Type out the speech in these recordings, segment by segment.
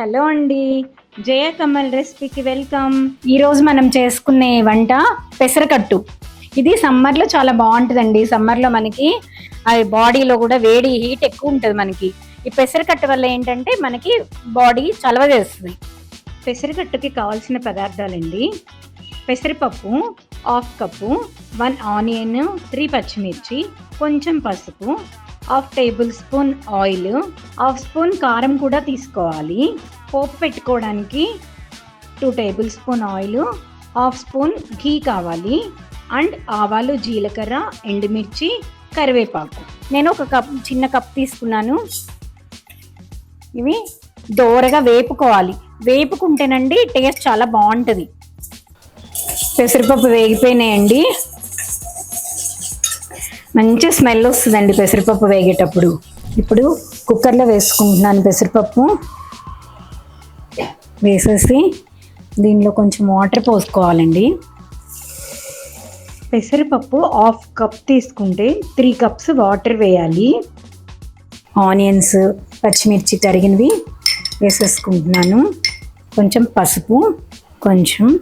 Hello అండి. జయ కమల్ రెసిపీకి welcome. ఈరోజు మనం చేసుకునే వంట పెసరకట్టు. ఇది సమ్మర్లో చాలా బాగుంటుందండి. సమ్మర్లో మనకి అది బాడీలో కూడా వేడి హీట్ ఎక్కువ ఉంటుంది మనకి. ఈ పెసరకట్టు వల్ల ఏంటంటే మనకి బాడీ చలవ చేస్తుంది. పెసరకట్టుకి కావాల్సిన పదార్థాలండి. పెసరపప్పు half cup one onion three పచ్చిమిర్చి కొంచెం పసుపు half table spoon oil half spoon కారం కూడా తీసుకోవాలి. పోపు పెట్టుకోవడానికి two table spoon oil half spoon ghee కావాలి అండ్ ఆవాలు జీలకర్ర ఎండుమిర్చి కరివేపాకు. నేను ఒక కప్ చిన్న కప్ తీసుకున్నాను. ఇవి దోరగా వేపుకోవాలి. వేపుకుంటేనండి టేస్ట్ చాలా బాగుంటుంది. పెసరపప్పు వేగిపోయినాయండి. మంచి స్మెల్ వస్తుందండి పెసరపప్పు వేగేటప్పుడు. ఇప్పుడు కుక్కర్లో వేసుకుంటున్నాను పెసరపప్పు. వేసేసి దీనిలో కొంచెం వాటర్ పోసుకోవాలండి. పెసరపప్పు హాఫ్ కప్ తీసుకుంటే త్రీ కప్స్ వాటర్ వేయాలి. ఆనియన్స్ పచ్చిమిర్చి తరిగినవి వేసేసుకుంటున్నాను. కొంచెం పసుపు కొంచెం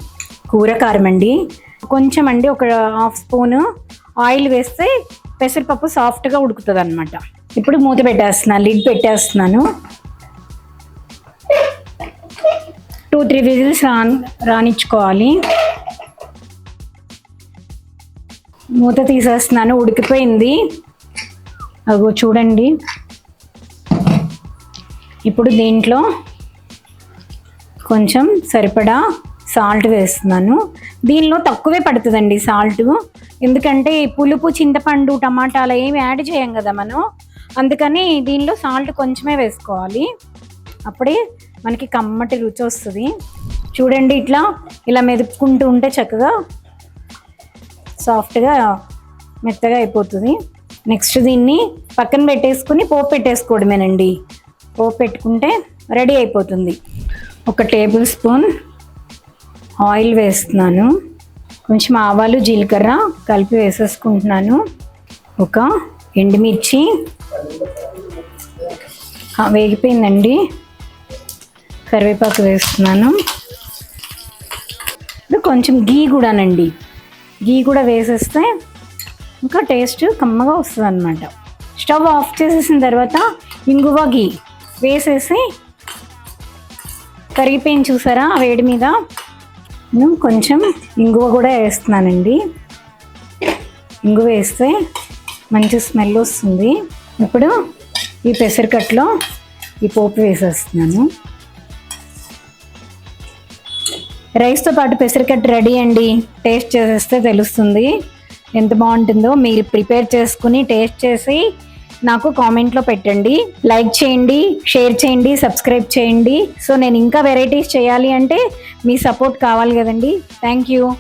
కూర కారం అండి. కొంచెం అండి ఒక హాఫ్ స్పూన్ ఆయిల్ వేస్తే పెసరపప్పు సాఫ్ట్గా ఉడుకుతుంది అనమాట ఇప్పుడు మూత పెట్టేస్తున్నాను లిడ్ పెట్టేస్తున్నాను. టూ త్రీ విజిల్స్ రా రానిచ్చుకోవాలి. మూత తీసేస్తున్నాను ఉడికిపోయింది. అగో చూడండి. ఇప్పుడు దీంట్లో కొంచెం సరిపడా సాల్ట్ వేస్తున్నాను. దీనిలో తక్కువే పడుతుందండి సాల్ట్. ఎందుకంటే పులుపు చింతపండు టమాటాలు ఏమి యాడ్ చేయం కదా మనం. అందుకని దీనిలో సాల్ట్ కొంచెమే వేసుకోవాలి. అప్పుడే మనకి కమ్మటి రుచి వస్తుంది. చూడండి ఇట్లా ఇలా మెదుపుకుంటూ ఉంటే చక్కగా సాఫ్ట్గా మెత్తగా అయిపోతుంది. నెక్స్ట్ దీన్ని పక్కన పెట్టేసుకుని పోపు పెట్టేసుకోవడమేనండి. పోపు పెట్టుకుంటే రెడీ అయిపోతుంది. ఒక టేబుల్ స్పూన్ ఆయిల్ వేస్తున్నాను. కొంచెం ఆవాలు జీలకర్ర కలిపి వేసేసుకుంటున్నాను. ఒక ఎండుమిర్చి. వేగిపోయిందండి. కరివేపాకు వేస్తున్నాను. ఇప్పుడు కొంచెం గీ కూడానండి. గీ కూడా వేసేస్తే ఇంకా టేస్ట్ కమ్మగా వస్తుంది అనమాట స్టవ్ ఆఫ్ చేసేసిన తర్వాత ఇంగువ గీ వేసేసి కరిగిపోయింది చూసారా ఆ వేడి మీద. కొంచెం ఇంగువ కూడా వేస్తున్నానండి. ఇంగువ వేస్తే మంచి స్మెల్ వస్తుంది. ఇప్పుడు ఈ పెసరకట్లో ఈ పోపు వేసేస్తున్నాను. రైస్తో పాటు పెసరకట్టు రెడీ అండి. టేస్ట్ చేసేస్తే తెలుస్తుంది. ఎంత బాగుంటుందో మీరు ప్రిపేర్ చేసుకుని టేస్ట్ చేసి నాకు కామెంట్లో పెట్టండి లైక్ చేయండి షేర్ చేయండి సబ్స్క్రైబ్ చేయండి. సో నేను ఇంకా వెరైటీస్ చేయాలి అంటే మీ సపోర్ట్ కావాలి కదండి. Thank you.